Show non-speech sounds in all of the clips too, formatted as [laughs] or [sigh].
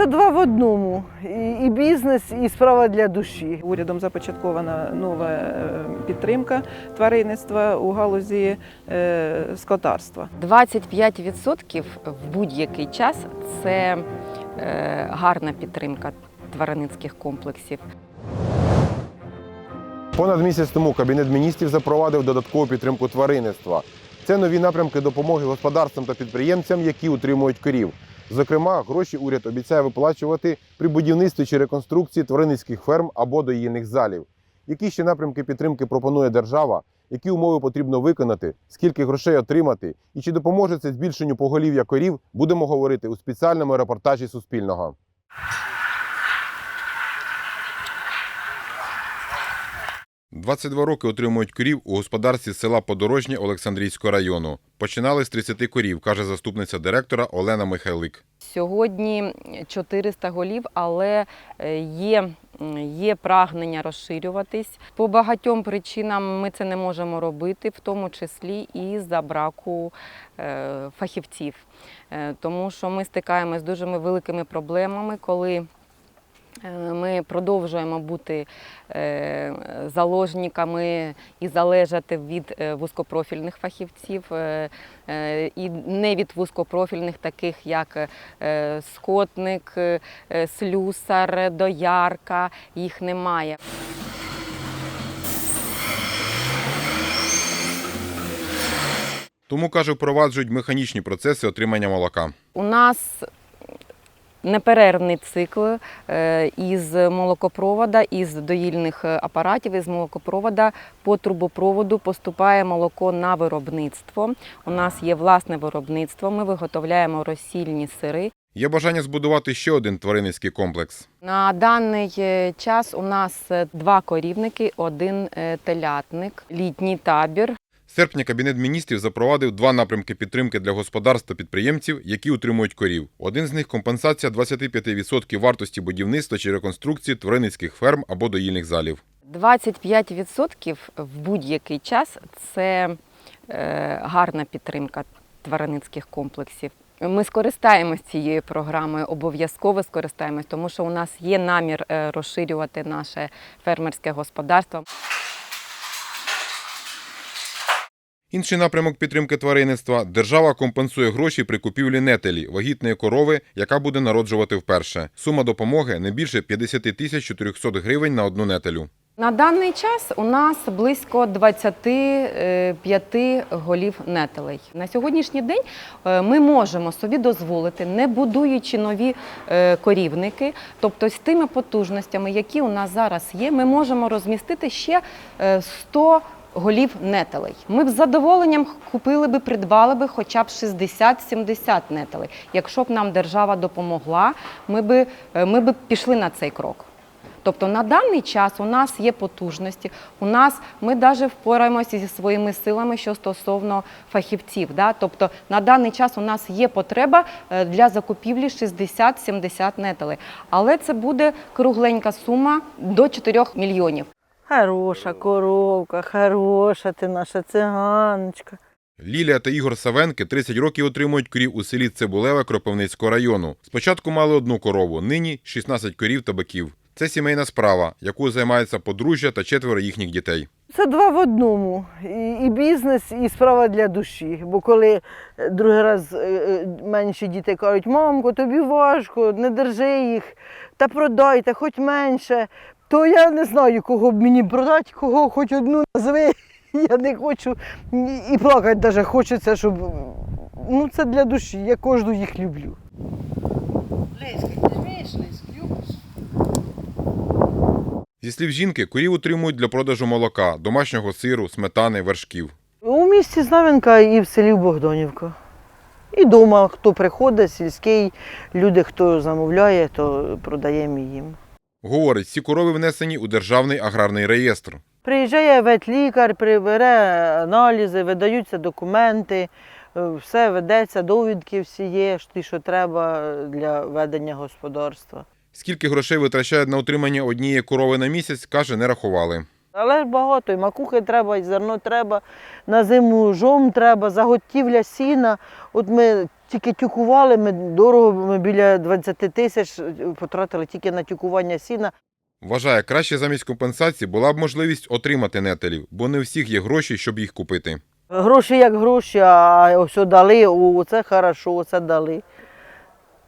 Це два в одному. І, і бізнес, і справа для душі. Урядом започаткована нова е, підтримка тваринництва у галузі е, скотарства. 25% в будь-який час це е, гарна підтримка тваринницьких комплексів. Понад місяць тому Кабінет міністрів запровадив додаткову підтримку тваринництва. Це нові напрямки допомоги господарствам та підприємцям, які утримують корів. Зокрема, гроші уряд обіцяє виплачувати при будівництві чи реконструкції тваринницьких ферм або доїльних залів. Які ще напрямки підтримки пропонує держава? Які умови потрібно виконати, скільки грошей отримати, і чи допоможе це збільшенню поголів'я корів, будемо говорити у спеціальному репортажі Суспільного. «22 роки отримують корів у господарстві села Подорожнє Олександрійського району. Починали з 30 корів, каже заступниця директора Олена Михайлик. Сьогодні 400 голів, але е, є, є прагнення розширюватись. По багатьом причинам ми це не можемо робити, в тому числі і за браку е, фахівців. Е, Тому що ми стикаємося з дуже великими проблемами, коли ми продовжуємо бути е, заложниками і залежати від е, вузькопрофільних фахівців, е, е, і не від вузькопрофільних, таких як е, скотник, е, слюсар, доярка. Їх немає. Тому, каже, впроваджують механічні процеси отримання молока. У нас неперервний цикл е, із молокопровода, із доїльних апаратів, із молокопровода по трубопроводу поступає молоко на виробництво. У нас є власне виробництво. Ми виготовляємо розсільні сири. Є бажання збудувати ще один тваринницький комплекс. На даний е, час у нас е, два корівники, один е, телятник, літній табір. Серпня Кабінет міністрів запровадив два напрямки підтримки для господарств та підприємців, які утримують корів. Один з них компенсація 25% вартості будівництва чи реконструкції тваринницьких ферм або доїльних залів. 25% в будь-який час це е, гарна підтримка тваринницьких комплексів. Ми скористаємось цією програмою, обов'язково скористаємось, тому що у нас є намір е, розширювати наше фермерське господарство. Інший напрямок підтримки тваринництва держава компенсує гроші при купівлі нетелі вагітної корови, яка буде народжувати вперше. Сума допомоги не більше 50 тисяч 400 гривень на одну нетелю. На даний час у нас близько 25 голів нетелей. На сьогоднішній день е, ми можемо собі дозволити, не будуючи нові е, корівники, тобто з тими потужностями, які у нас зараз є, ми можемо розмістити ще е, 100 голів нетелей. Ми б з задоволенням купили би, придбали би хоча б 60-70 нетелей. Якщо б нам держава допомогла, ми би, е, ми би пішли на цей крок. Тобто на даний час у нас є потужності, у нас ми навіть впораємося зі своїми силами, що стосовно фахівців. Да? Тобто на даний час у нас є потреба е, для закупівлі 60-70 нетелей. Але це буде кругленька сума до 4 мільйонів. Хороша коровка, хороша ти наша циганочка. Лілія та Ігор Савенки 30 років отримують корів у селі Цибулеве Кропивницького району. Спочатку мали одну корову, нині 16 корів та биків. Це сімейна справа, якою займається подружжя та четверо їхніх дітей. Це два в одному. І, бізнес, і справа для душі. Бо коли е, другий раз е, е, менші діти кажуть, мамко, тобі важко, не держи їх, та продайте, хоч менше, то я не знаю, кого б мені продати, кого хоч одну назви. [laughs] Я не хочу і- плакати навіть хочеться, щоб. Ну, це для душі, я кожну їх люблю. Зі слів жінки, корів утримують для продажу молока, домашнього сиру, сметани, вершків. У місті Знам'янка і в селі Богданівка. І вдома, хто приходить, сільський, люди, хто замовляє, то продаємо їм. Говорить, ці корови внесені у державний аграрний реєстр. Приїжджає ветлікар, прибере аналізи, видаються документи, Е, Все ведеться, довідки всі є, що треба для ведення господарства. Скільки грошей витрачають на утримання однієї корови на місяць, каже, не рахували. Але ж багато, і макухи треба, і зерно треба, на зиму жом треба, заготівля сіна. От ми тільки тюкували, ми дорого, ми біля 20 тисяч потратили тільки на тюкування сіна. Вважає, краще замість компенсації була б можливість отримати нетелів, бо не у всіх є гроші, щоб їх купити. Гроші як гроші, а ось дали, о, це хорошо, оце дали.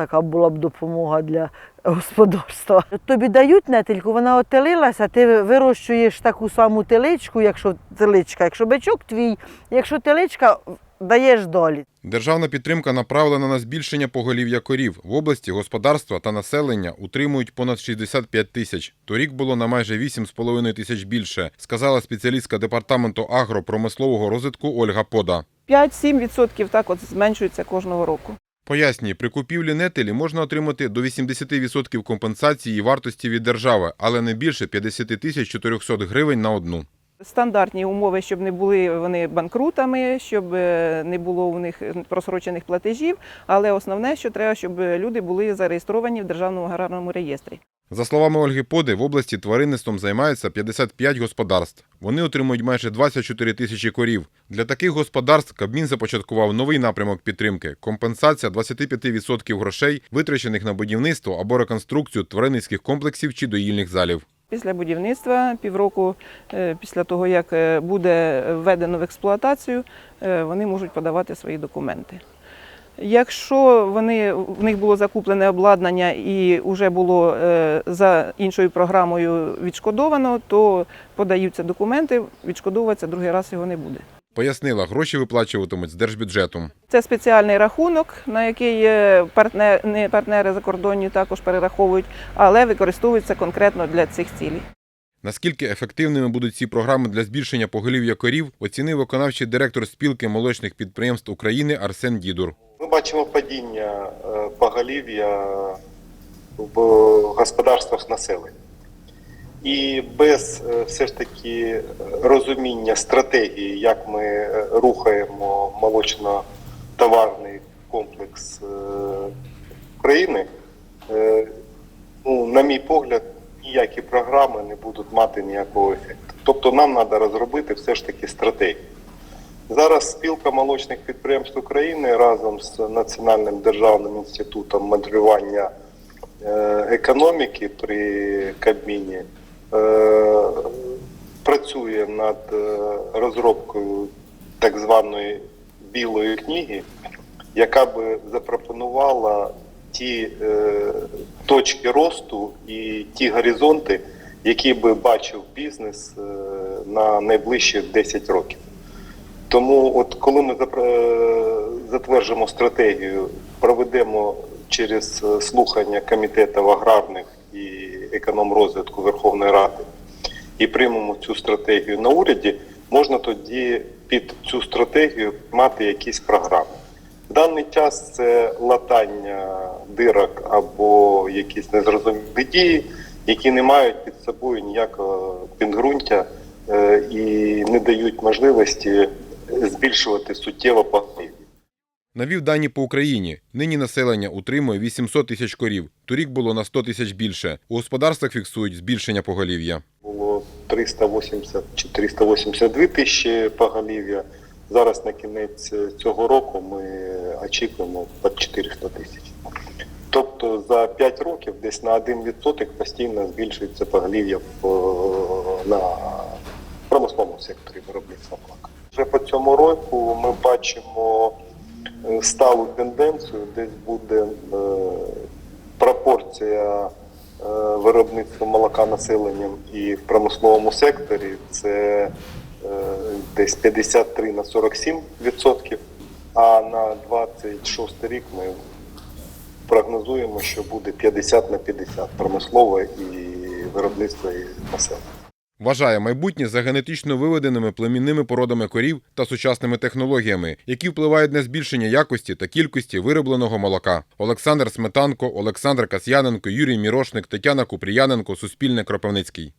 Така була б допомога для господарства. Тобі дають нетельку, вона отелилася, ти вирощуєш таку саму теличку, якщо теличка, якщо бичок твій, якщо теличка, даєш долі. Державна підтримка направлена на збільшення поголів'я корів. В області господарства та населення утримують понад 65 тисяч. Торік було на майже 8,5 тисяч більше, сказала спеціалістка департаменту агропромислового розвитку Ольга Пода. 5-7% так от зменшується кожного року. Пояснює, при купівлі нетелі можна отримати до 80% компенсації вартості від держави, але не більше 50 тисяч 400 гривень на одну. Стандартні умови, щоб не були вони банкрутами, щоб е, не було у них просрочених платежів. Але основне, що треба, щоб люди були зареєстровані в державному аграрному реєстрі. За словами Ольги Поди, в області тваринництвом займаються 55 господарств. Вони отримують майже 24 тисячі корів. Для таких господарств Кабмін започаткував новий напрямок підтримки – компенсація 25% грошей, витрачених на будівництво або реконструкцію тваринницьких комплексів чи доїльних залів. Після будівництва, півроку е, після того, як е, буде введено в експлуатацію, е, вони можуть подавати свої документи. Якщо вони, в них було закуплене обладнання і вже було за іншою програмою відшкодовано, то подаються документи, відшкодовуватися другий раз його не буде. Пояснила, гроші виплачуватимуть з держбюджету. Це спеціальний рахунок, на який е, партнер, не партнери закордонні також перераховують, але використовується конкретно для цих цілей. Наскільки ефективними будуть ці програми для збільшення поголів'я корів, оцінив виконавчий директор спілки молочних підприємств України Арсен Дідур. Ми бачимо падіння е, поголів'я в господарствах населення. І без е, все ж таки розуміння стратегії, як ми е, рухаємо молочно-товарний комплекс е, України, е, ну, на мій погляд, ніякі програми не будуть мати ніякого ефекту. Тобто нам треба розробити все ж таки стратегію. Зараз спілка молочних підприємств України разом з Національним державним інститутом моделювання е, економіки при Кабміні е, працює над е, розробкою так званої білої книги, яка би запропонувала ті е, точки росту і ті горизонти, які би бачив бізнес е, на найближчі 10 років. Тому, от коли ми е, затверджимо стратегію, проведемо через е, слухання комітетів аграрних економрозвитку Верховної Ради і приймемо цю стратегію на уряді, можна тоді під цю стратегію мати якісь програми. В даний час це латання дирок або якісь незрозумілі дії, які не мають під собою ніякого підґрунтя е, і не дають можливості збільшувати суттєво. Навів дані по Україні. Нині населення утримує 800 тисяч корів. Торік було на 100 тисяч більше. У господарствах фіксують збільшення поголів'я. Було 380 чи 382 тисячі поголів'я. Зараз на кінець цього року ми очікуємо під 400 тисяч. Тобто за 5 років десь на 1% постійно збільшується поголів'я е, на промисловому секторі виробництва молока. Вже по цьому року ми бачимо е, сталу тенденцію, десь буде е, пропорція е, виробництва молока населенням і в промисловому секторі це е, десь 53 на 47 відсотків. А на 26 рік ми прогнозуємо, що буде 50 на 50 промислове і виробництво і населення. Вважає майбутнє за генетично виведеними племінними породами корів та сучасними технологіями, які впливають на збільшення якості та кількості виробленого молока. Олександр Сметанко, Олександр Касьяненко, Юрій Мірошник, Тетяна Купріяненко, Суспільне Кропивницький.